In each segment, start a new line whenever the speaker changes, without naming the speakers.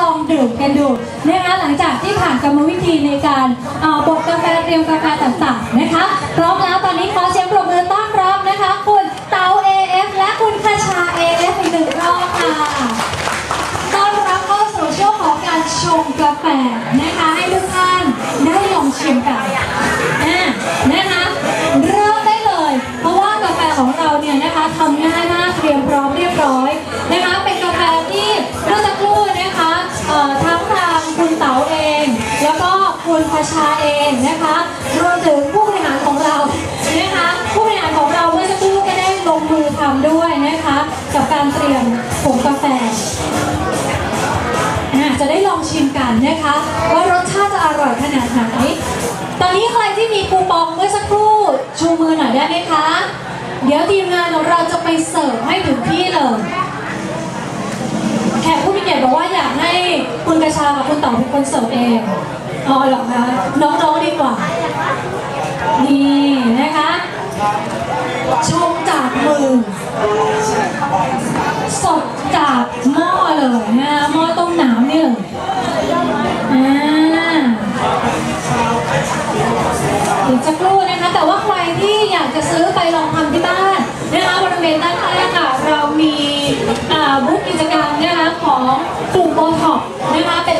ลองดื่มกันดูนะคะหลังจากที่ผ่านกรรมวิธีในการบดกาแฟเตรียมกาแฟต่างๆนะคะพร้อมแล้วตอนนี้ขอเสียงปรบมือต้อนรับนะคะ รวมถึงผู้บริหารของเรานะคะ ผู้บริหารของเราเมื่อสักครู่ก็ได้ลงมือทำด้วยนะคะ กับการเตรียมผงกาแฟอะจะได้ลองชิมกันนะคะ ว่ารสชาติจะอร่อยขนาดไหน ตอนนี้ใครที่มีคูปองเมื่อสักครู่ชูมือหน่อยได้ไหมคะ เดี๋ยวทีมงานของเราจะไปเสิร์ฟให้ถึงที่เลยแขกผู้มีเกียรติบอกว่าอยากให้คุณกระชากับคุณต๋อเป็นคนเสิร์ฟเองอ๋อหรอคะน้องๆดีกว่า นี่นะคะชงจากมือสดจากหม้อเลยนะหม้อต้มน้ำนี่เลย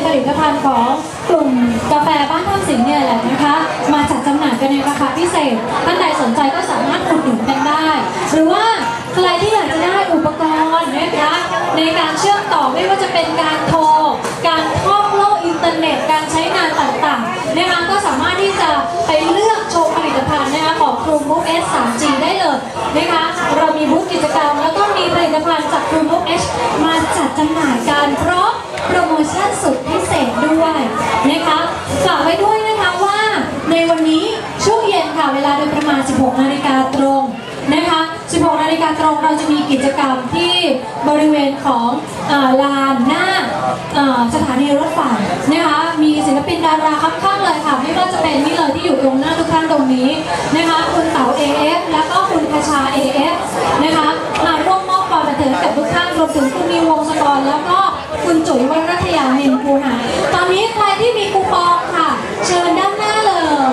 ผลิตภัณฑ์ของกลุ่มกาแฟบ้านท่ามสิงห์เนี่ยแหละนะคะ มาจัดจำหน่ายกันในราคาพิเศษ ท่านใดสนใจก็สามารถอุดหนุนกันได้ หรือว่าใครที่อยากจะได้อุปกรณ์นะคะในการเชื่อมต่อไม่ว่าจะเป็นการโทร การท่องโลกอินเทอร์เน็ต การใช้งานต่างๆนะคะก็สามารถที่จะไปเลือกชมผลิตภัณฑ์นะคะของกลุ่ม Book S 3G ได้เลยนะคะเรามีบูธกิจกรรม แล้วก็มีผลิตภัณฑ์จากกลุ่ม Book S มาจัดจำหน่ายกันพร้อม ชั่นสุดพิเศษด้วยนะคะ ฝากไว้ด้วยนะคะว่าในวันนี้ช่วงเย็นค่ะเวลาโดยประมาณ 16 นาฬิกาตรงนะคะ 16 นาฬิกาตรงเราจะมีกิจกรรมที่บริเวณของอลานหน้าอ่าสถานีรถไฟนะคะ มีศิลปินดาราครับข้างเลยค่ะ ไม่ว่าจะเป็นนี่เลยที่อยู่ตรงหน้าทุกท่านตรงนี้นะคะ คุณเต๋า AF แล้วก็คุณคชา AF นะคะมาร่วม มอบความบันเทิงกับทุกท่านรวมถึงคุณนิววงศกรแล้วก็คุณจุ๋ยวรัตยานินคูหาตอนนี้ใครที่มีคูปองค่ะ เชิญด้านหน้าเลย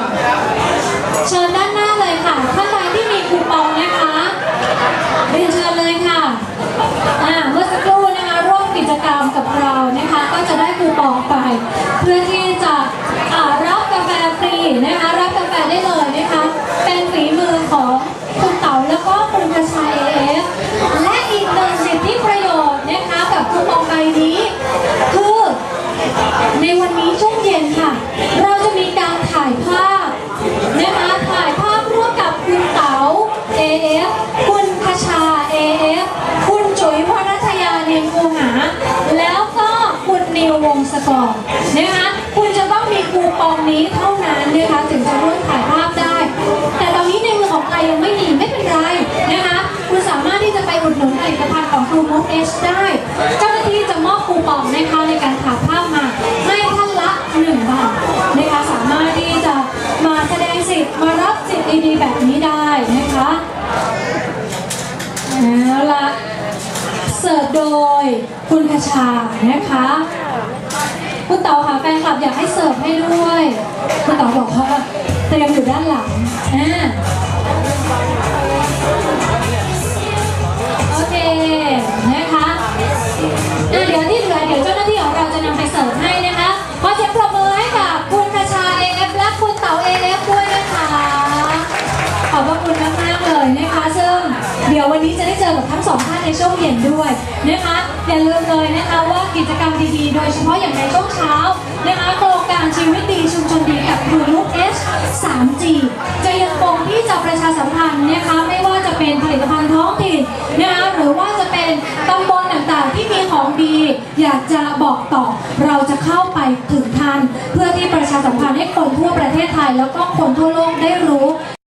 เชิญด้านหน้าเลยค่ะท่านใดที่มีคูปองนะคะเรียนเชิญเลยค่ะอ่าเมื่อสักครู่นะคะร่วมกิจกรรมกับเรานะคะ ก็จะได้คูปองไปเพื่อที่จะอ่ารับกาแฟฟรีนะคะ รับกาแฟได้เลยนะคะ เป็นฝีมือของคุณเต๋าแล้วก็คุณกระชายเอฟและอีกหนึ่งสิทธิประโยชน์นะคะกับคูปองใบนี้ คือ ใน วันนี้ช่วงเย็นค่ะ เราจะมีการถ่ายภาพนะคะถ่ายภาพร่วมกับคุณเต๋า AF คุณคชา AF คุณจุ๋ยวรัตยาเนียนคูหา แล้วก็คุณนิววงศกรนะคะคุณจะต้องมีคูปองนี้เท่านั้นนะคะถึงจะร่วมถ่ายภาพได้ แต่ตอนนี้ในมือของใครยังไม่มีไม่เป็นไรนะคะคุณสามารถที่จะไปอุดหนุนผลิตภัณฑ์ของครูมุกเอชได้เจ้าหน้าที่จะมอบคูปองนะคะในการถ่ายภาพมา ให้ท่านละหนึ่งบาทนะคะสามารถที่จะมาแสดงสิทธิ์มารับสิทธิ์ดีๆแบบนี้ได้นะคะเอาละเสิร์ฟโดย คุณคชานะคะคุณเต๋าค่ะแฟนคลับอยากให้เสิร์ฟให้ด้วยคุณเต๋าบอกว่าเตรียมอยู่ด้านหลังอ่า ยววันนี้จะได้เจอกับทั้งสองท่านในช่วงเย็นด้วยนะคะอย่าลืมเลยนะคะว่ากิจกรรมดีๆ โดยเฉพาะอย่างในช่วงเช้านะคะโครงการชีวิตดีชุมชนดีกับครูลูก S 3G จะยังคงที่จะประชาสัมพันธ์นะคะไม่ว่าจะเป็นผลิตภัณฑ์ท้องถิ่นนะคะหรือว่าจะเป็นตำบลต่างๆ ที่มีของดี อยากจะบอกต่อเราจะเข้าไปถึงท่าน เพื่อที่ประชาสัมพันธ์ให้คนทั่วประเทศไทย แล้วก็คนทั่วโลกได้รู้